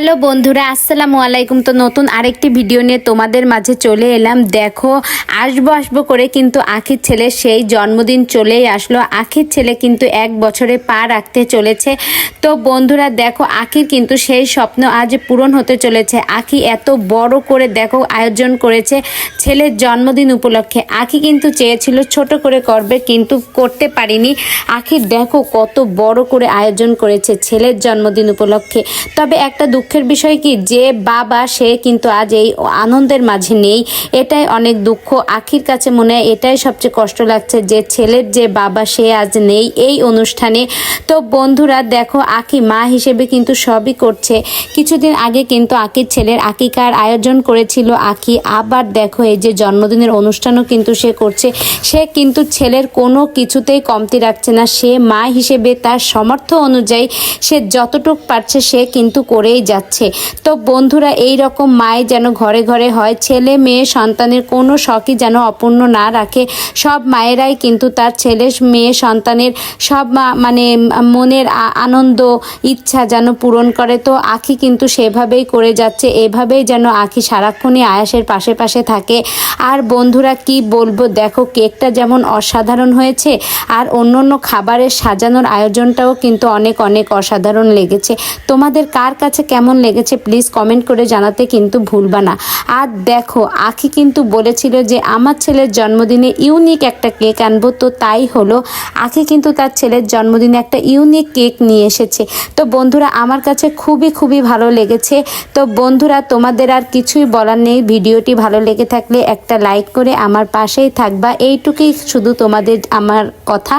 Hello বন্ধুরা, আসসালামু আলাইকুম। তো নতুন আরেকটি ভিডিও নিয়ে তোমাদের মাঝে চলে এলাম। দেখো, আসব আসব করে কিন্তু আখির ছেলে সেই জন্মদিন চলেই আসলো। আখির ছেলে কিন্তু এক বছরে পা রাখতে চলেছে। তো বন্ধুরা, দেখো, আখির কিন্তু সেই স্বপ্ন আজ পূরণ হতে চলেছে। আখি এত বড় করে, দেখো, আয়োজন করেছে ছেলের জন্মদিন উপলক্ষে। আখি কিন্তু চেয়েছিল ছোট করে করবে, কিন্তু করতে পারিনি। আখির দেখো কত বড় করে আয়োজন করেছে ছেলের জন্মদিন উপলক্ষে। তবে একটা দুঃখের বিষয় কি? যে বাবা, সে কিন্তু আজ এই আনন্দের মাঝে নেই। এটাই অনেক দুঃখ। আখির কাছে মনে হয় এটাই সবচেয়ে কষ্ট লাগছে যে ছেলের যে বাবা, সে আজ নেই এই অনুষ্ঠানে। তো বন্ধুরা, দেখো, আখি মা হিসেবে কিন্তু সবই করছে। কিছুদিন আগে কিন্তু আখির ছেলের আকিকার আয়োজন করেছিল আখি। আবার দেখো, এই যে জন্মদিনের অনুষ্ঠানও কিন্তু সে করছে। সে কিন্তু ছেলের কোনো কিছুতেই কমতি রাখছে না। সে মা হিসেবে তার সামর্থ্য অনুযায়ী সে যতটুক পারছে সে কিন্তু করেই যাচ্ছে। তো বন্ধুরা এই রকম মায় যেন ঘরে ঘরে হয়, ছেলে মেয়ে সন্তানের কোনো শখই যেন অপূর্ণ না রাখে। সব মায়েরাই কিন্তু তার ছেলে মেয়ে সন্তানের সব মানে মনের আনন্দ, ইচ্ছা যেন পূরণ করে। তো আখি কিন্তু সেভাবেই করে যাচ্ছে, এভাবেই যেন আখি সারাক্ষণই আয়াসের পাশে পাশে থাকে। আর বন্ধুরা, কি বলব, দেখো, কেকটা যেমন অসাধারণ হয়েছে, আর অন্য অন্য খাবারের সাজানোর আয়োজনটাও কিন্তু অনেক অনেক অসাধারণ লেগেছে। তোমাদের কার কাছে কেমন লেগেছে প্লিজ কমেন্ট করে জানাতে কিন্তু ভুলবা না। আর দেখো, আখি কিন্তু বলেছিল যে আমার ছেলের জন্মদিনে ইউনিক একটা কেক আনব, তো তাই হলো। আখি কিন্তু তার ছেলের জন্মদিনে একটা ইউনিক কেক নিয়ে এসেছে। তো বন্ধুরা, আমার কাছে খুবই খুবই ভালো লেগেছে। তো বন্ধুরা, তোমাদের আর কিছুই বলার নেই। ভিডিওটি ভালো লেগে থাকলে একটা লাইক করে আমার পাশেই থাকবা। এইটুকুই শুধু তোমাদের আমার কথা।